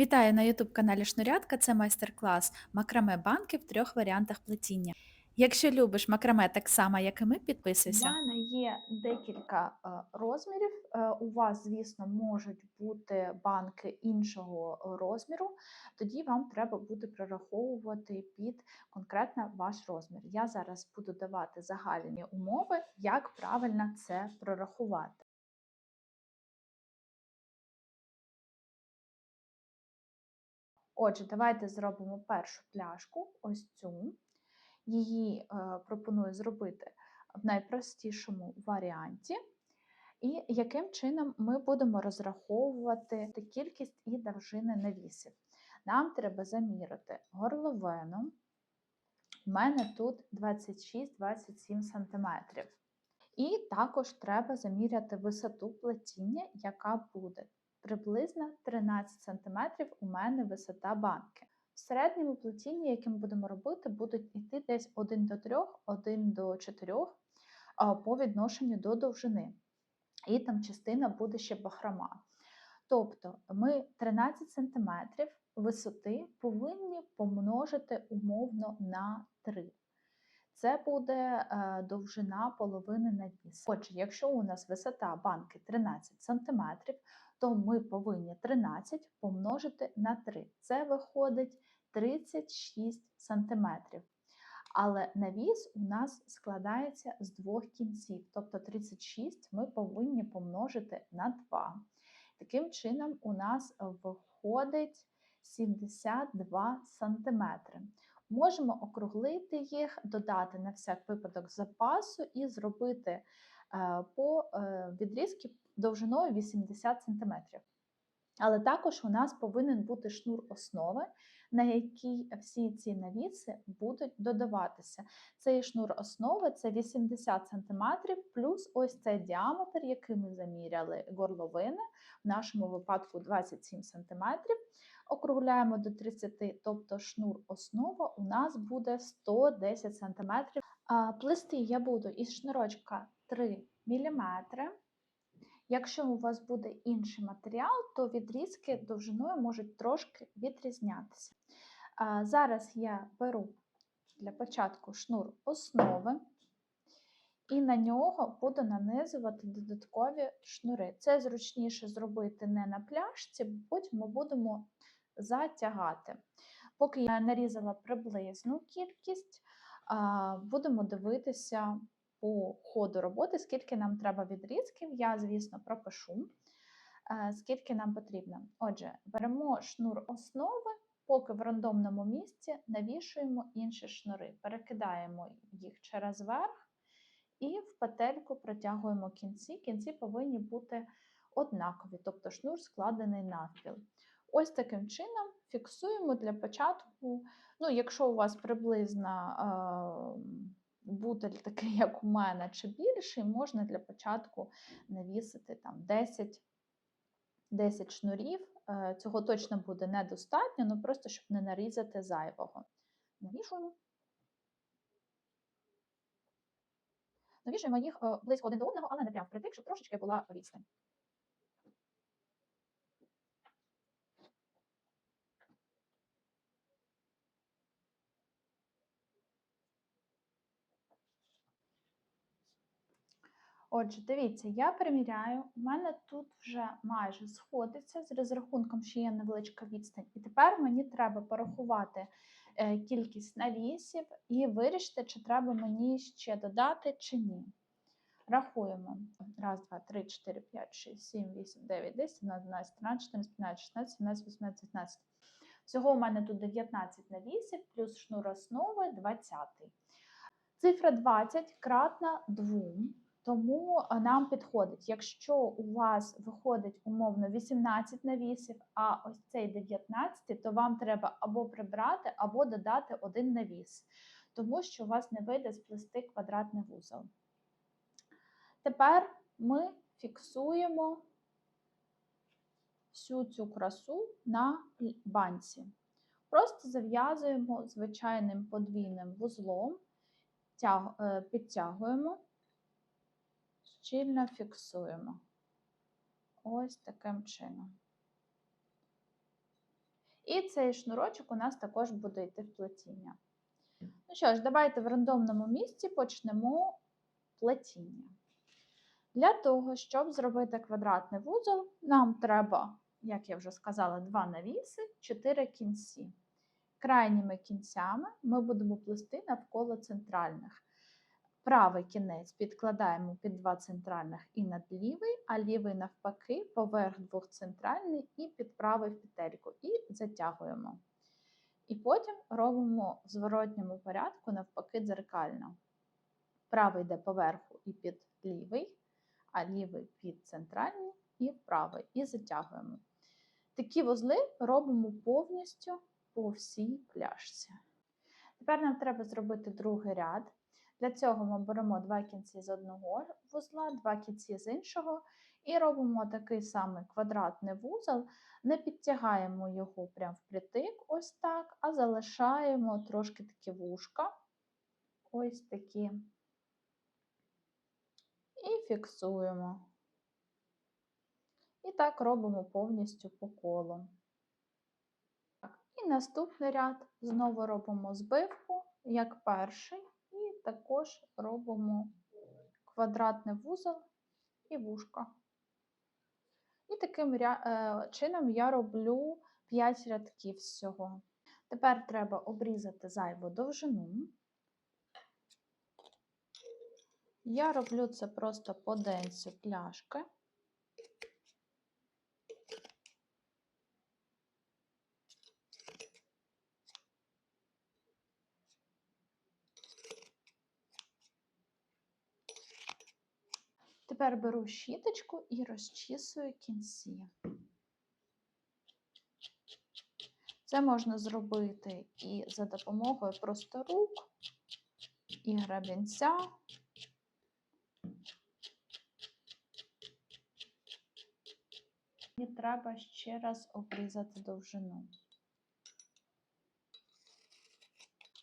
Вітаю на youtube каналі Шнурятка. Це майстер-клас макраме банки в трьох варіантах плетіння. Якщо любиш макраме так само, як і ми, підписуйся. У мене є декілька е, розмірів. Е, У вас, звісно, можуть бути банки іншого е, розміру. Тоді вам треба буде прораховувати під конкретно ваш розмір. Я зараз буду давати загальні умови, як правильно це прорахувати. Отже, давайте зробимо першу пляшку, ось цю. Її е, пропоную зробити в найпростішому варіанті. І яким чином ми будемо розраховувати кількість і довжини навісів. Нам треба заміряти горловину. У мене тут 26-27 см. І також треба заміряти висоту плетіння, яка буде приблизно 13 см у мене висота банки. В середньому плетінні, яке ми будемо робити, будуть йти десь 1 до 3, 1 до 4 по відношенню до довжини. І там частина буде ще бахрома. Тобто ми 13 см висоти повинні помножити умовно на 3. Це буде е, довжина половини навісу. Отже, якщо у нас висота банки 13 см, то ми повинні 13 помножити на 3. Це виходить 36 см. Але навіс у нас складається з двох кінців, тобто 36 ми повинні помножити на 2. Таким чином, у нас виходить 72 см. Можемо округлити їх, додати на всяк випадок запасу і зробити е, по е, відрізки довжиною 80 см. Але також у нас повинен бути шнур основи, на який всі ці навіси будуть додаватися. Цей шнур основи це 80 см, плюс ось цей діаметр, який ми заміряли горловини, в нашому випадку 27 см. Округляємо до 30, тобто шнур основа у нас буде 110 см. Плести я буду із шнурочка 3 мм. Якщо у вас буде інший матеріал, то відрізки довжиною можуть трошки відрізнятися. Зараз я беру для початку шнур основи і на нього буду нанизувати додаткові шнури. Це зручніше зробити не на пляшці, потім ми будемо затягати. Поки я нарізала приблизну кількість, будемо дивитися по ходу роботи, скільки нам треба відрізків, я, звісно, пропишу, е, скільки нам потрібно. Отже, беремо шнур основи, поки в рандомному місці навішуємо інші шнури, перекидаємо їх через верх і в петельку протягуємо кінці. Кінці повинні бути однакові, тобто шнур складений навпіл. Ось таким чином фіксуємо для початку, ну, якщо у вас приблизно. Бутель такий, як у мене, чи більший, можна для початку навісити там 10 10 шнурів. Е, цього точно буде недостатньо, ну просто щоб не нарізати зайвого. Навішуємо. Навішуємо їх е, близько один до одного, але не прямо впритик, щоб трошечки була відстань. Отже, дивіться, я переміряю, у мене тут вже майже сходиться з розрахунком, що є невеличка відстань. І тепер мені треба порахувати е, кількість навісів і вирішити, чи треба мені ще додати, чи ні. Рахуємо. Раз, два, три, чотири, п'ять, шість, сім, вісім, дев'ять, десять, 12, 13, 14, 15, 16, 17, 18, 19. Всього у мене тут 19 навісів, плюс шнур основи 20. Цифра 20 кратна 2. Тому нам підходить, якщо у вас виходить умовно 18 навісів, а ось цей 19, то вам треба або прибрати, або додати один навіс, тому що у вас не вийде сплести квадратний вузол. Тепер ми фіксуємо всю цю красу на банці. Просто зав'язуємо звичайним подвійним вузлом, е, підтягуємо щільно фіксуємо. Ось таким чином. І цей шнурочок у нас також буде йти в плетіння. Ну що ж, давайте в рандомному місці почнемо плетіння. Для того, щоб зробити квадратний вузол, нам треба, як я вже сказала, два навіси, чотири кінці. Крайніми кінцями ми будемо плести навколо центральних. Правий кінець підкладаємо під два центральних і над лівий, а лівий навпаки поверх двох центральних і під правий в петельку. І затягуємо. І потім робимо в зворотньому порядку навпаки дзеркально. Правий йде поверху і під лівий, а лівий під центральний і правий. І затягуємо. Такі вузли робимо повністю по всій пляшці. Тепер нам треба зробити другий ряд. Для цього ми беремо два кінці з одного вузла, два кінці з іншого, і робимо такий самий квадратний вузол, не підтягаємо його прямо впритик, ось так, а залишаємо трошки такі вушка, ось такі, і фіксуємо. І так робимо повністю по колу. І наступний ряд знову робимо збивку, як перший, також робимо квадратний вузол і вушка. І таким е, чином я роблю 5 рядків всього. Тепер треба обрізати зайву довжину. Я роблю це просто по денцю пляшки. Тепер беру щіточку і розчісую кінці. Це можна зробити і за допомогою просто рук, і грабінця. І треба ще раз обрізати довжину.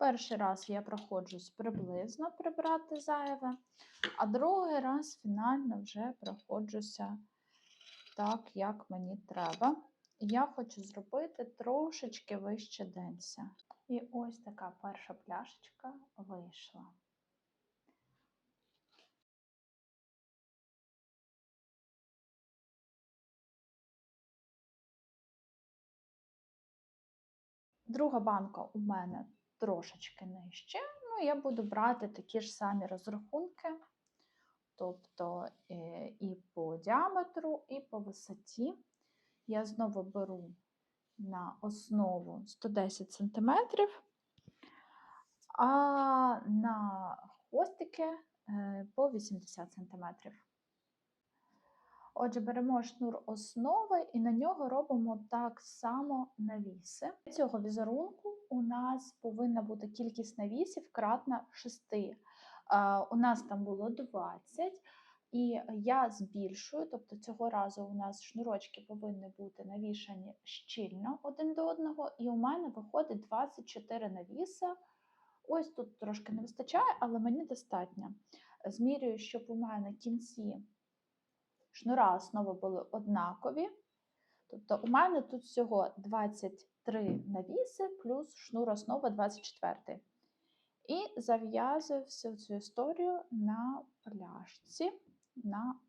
Перший раз я проходжусь приблизно прибрати зайве, а другий раз фінально вже проходжуся так, як мені треба. Я хочу зробити трошечки вище денця. І ось така перша пляшечка вийшла. Друга банка у мене трошечки нижче. Ну, я буду брати такі ж самі розрахунки, тобто е, і по діаметру, і по висоті. Я знову беру на основу 110 см, а на хвостики е, по 80 см. Отже, беремо шнур основи і на нього робимо так само навіси. Цього візерунку у нас повинна бути кількість навісів кратна 6. У нас там було 20, і я збільшую, тобто цього разу у нас шнурочки повинні бути навішані щільно один до одного, і у мене виходить 24 навіса. Ось тут трошки не вистачає, але мені достатньо. Змірюю, щоб у мене кінці шнура основи були однакові. Тобто у мене тут всього 23 навіси плюс шнур основа 24. І зав'язую всю цю історію на пляшці, на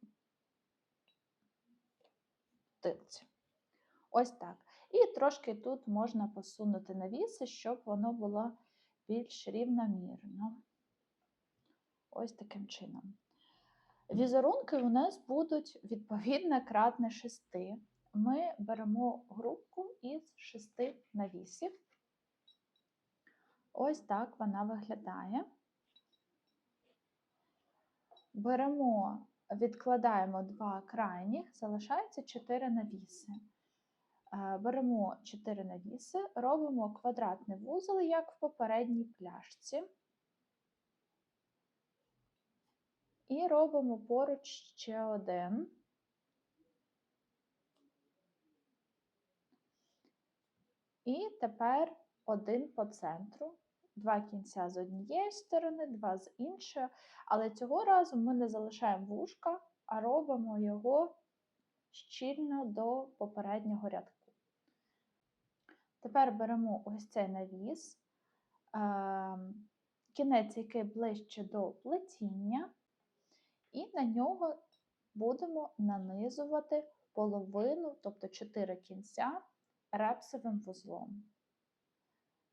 тилці. Ось так. І трошки тут можна посунути навіси, щоб воно було більш рівномірно. Ось таким чином. Візерунки у нас будуть відповідно кратне 6. Ми беремо групку із 6 навісів. Ось так вона виглядає. Беремо, відкладаємо два крайніх, залишається 4 навіси. Е, Беремо 4 навіси, робимо квадратний вузол, як в попередній пляшці. І робимо поруч ще один. І тепер один по центру, два кінця з однієї сторони, два з іншої. Але цього разу ми не залишаємо вушка, а робимо його щільно до попереднього рядку. Тепер беремо ось цей навіс, ем, кінець, який ближче до плетіння, і на нього будемо нанизувати половину, тобто 4 кінця репсовим вузлом.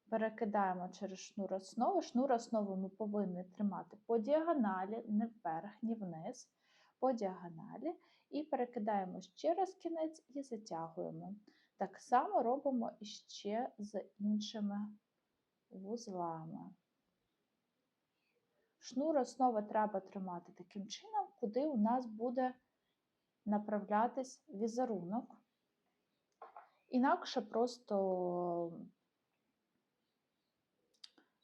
Перекидаємо через шнур основи. Шнур основи ми повинні тримати по діагоналі, не вверх, ні вниз, по діагоналі. І перекидаємо ще раз кінець і затягуємо. Так само робимо іще з іншими вузлами. Шнур основи треба тримати таким чином, куди у нас буде направлятись візерунок. Інакше просто,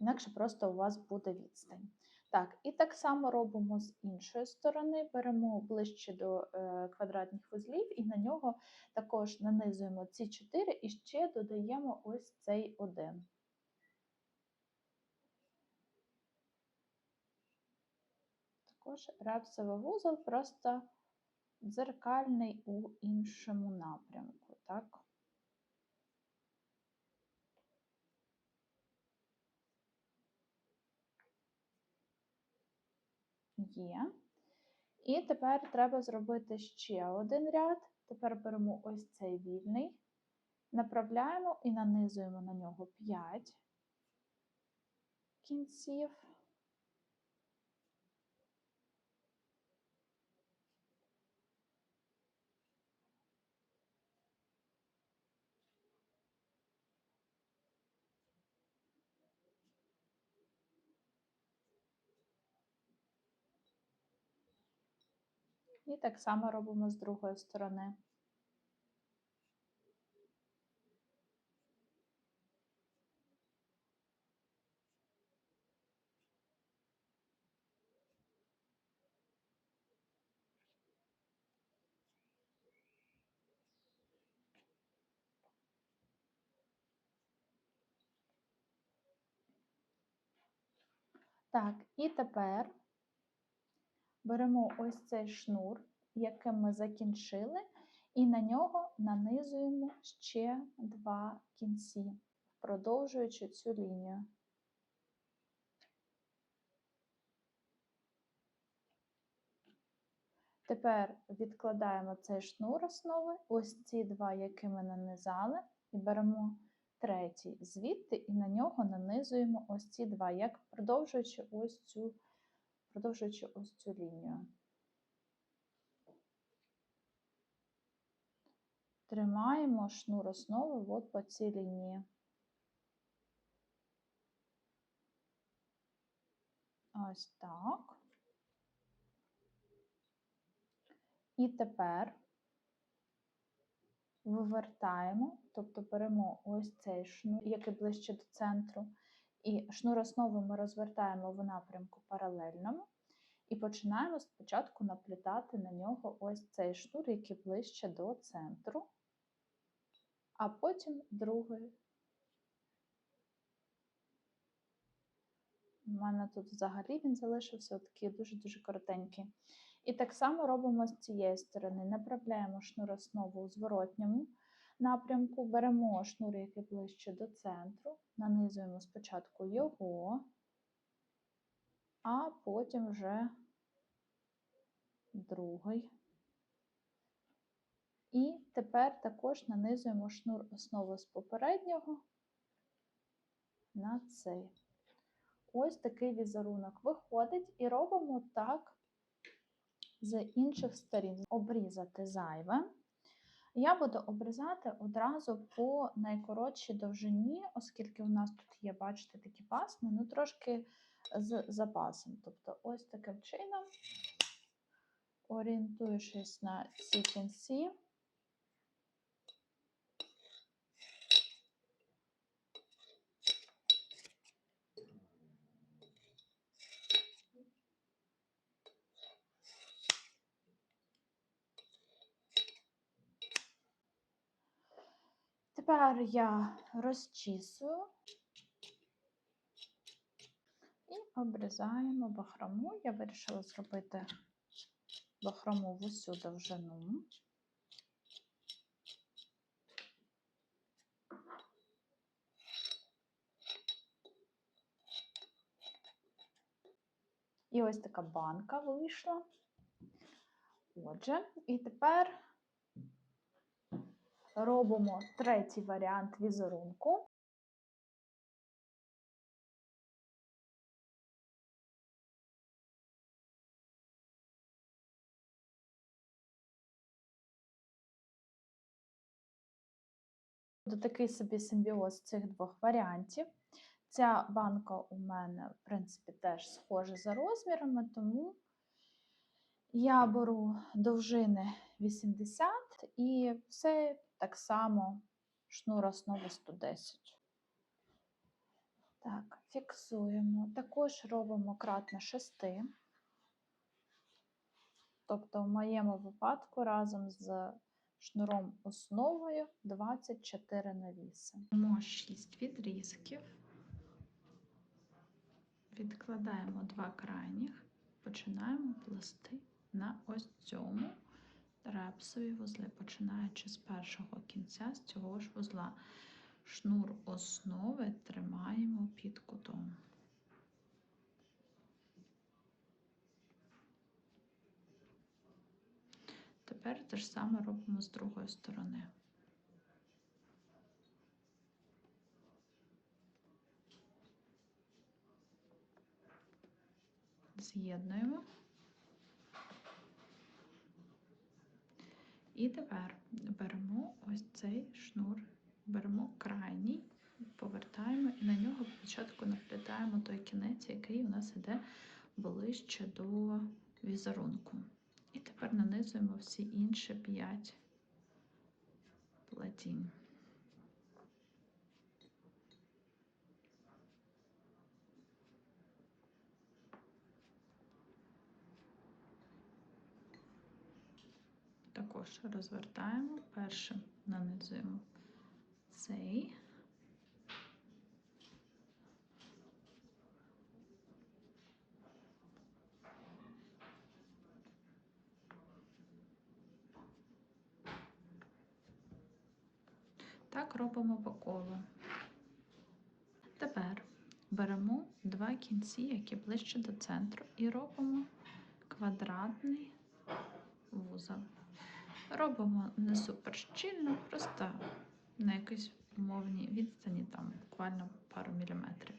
інакше просто у вас буде відстань. Так, і так само робимо з іншої сторони, беремо ближче до е, квадратних вузлів і на нього також нанизуємо ці 4 і ще додаємо ось цей один. Також репсовий вузол просто дзеркальний у іншому напрямку. Так? Є. І тепер треба зробити ще один ряд. Тепер беремо ось цей вільний, направляємо і нанизуємо на нього 5 кінців. І так само робимо з другої сторони. Так, і тепер беремо ось цей шнур, яким ми закінчили, і на нього нанизуємо ще два кінці, продовжуючи цю лінію. Тепер відкладаємо цей шнур основи, ось ці два, які ми нанизали, і беремо третій звідти, і на нього нанизуємо ось ці два, як продовжуючи ось цю, продовжуючи ось цю лінію. Тримаємо шнур основи от по цій лінії. Ось так. І тепер вивертаємо, тобто беремо ось цей шнур, який ближче до центру, і шнур основи ми розвертаємо в напрямку паралельному, і починаємо спочатку наплітати на нього ось цей шнур, який ближче до центру, а потім другий. У мене тут взагалі він залишився такий дуже-дуже коротенький. І так само робимо з цієї сторони. Направляємо шнур основу у зворотньому напрямку, беремо шнур, який ближче до центру, нанизуємо спочатку його, а потім вже другий. І тепер також нанизуємо шнур основи з попереднього на цей. Ось такий візерунок виходить, і робимо так з інших сторін. Обрізати зайве. Я буду обрізати одразу по найкоротшій довжині, оскільки у нас тут є, бачите, такі пасми, ну трошки з запасом. Тобто, ось таким чином, орієнтуючись на ці кінці, Тепер я розчісую і обрізаємо бахрому. Я вирішила зробити бахрому в усю довжину. І ось така банка вийшла. Отже, і тепер робимо третій варіант візерунку. Буде такий собі симбіоз цих двох варіантів. Ця банка у мене, в принципі, теж схожа за розмірами, тому я беру довжини 80 і все так само шнур основи 110. Так, фіксуємо. Також робимо кратно 6. Тобто, в моєму випадку разом з шнуром основою 24 навіси. Маємо 6 відрізків. Відкладаємо два крайніх, починаємо плести на ось цьому репсові вузли, починаючи з першого кінця з цього ж вузла. Шнур основи тримаємо під кутом. Тепер те ж саме робимо з другої сторони. З'єднуємо. І тепер беремо ось цей шнур, беремо крайній, повертаємо і на нього спочатку наплітаємо той кінець, який у нас іде ближче до візерунку. І тепер нанизуємо всі інші 5 платінь. Також розвертаємо, першим нанизуємо цей. Так робимо по колу. Тепер беремо два кінці, які ближче до центру, і робимо квадратний вузол. Робимо не супер щільно, просто на якійсь умовній відстані, там буквально пару міліметрів.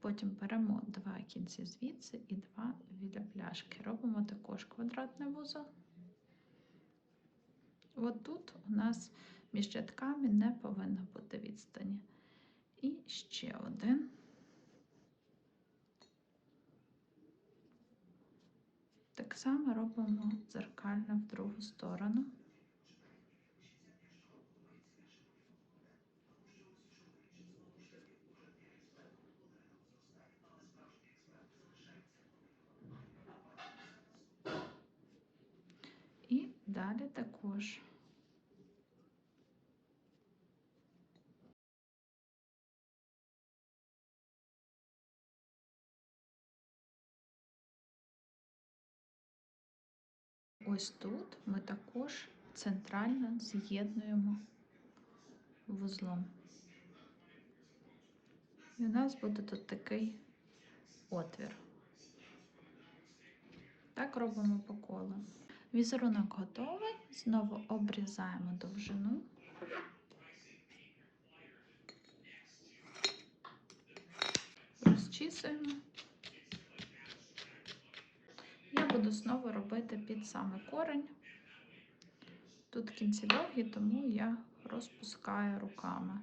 Потім беремо два кінці звідси і два біля пляшки. Робимо також квадратний вузол. От тут у нас між рядками не повинно бути відстані. І ще один. Так само робимо дзеркально в другу сторону. І далі також. Ось тут ми також центрально з'єднуємо вузлом. І у нас буде тут такий отвір. Так робимо по колу. Візерунок готовий. Знову обрізаємо довжину. Розчісуємо. Я буду знову робити під саме корень. Тут кінці довгі, тому я розпускаю руками.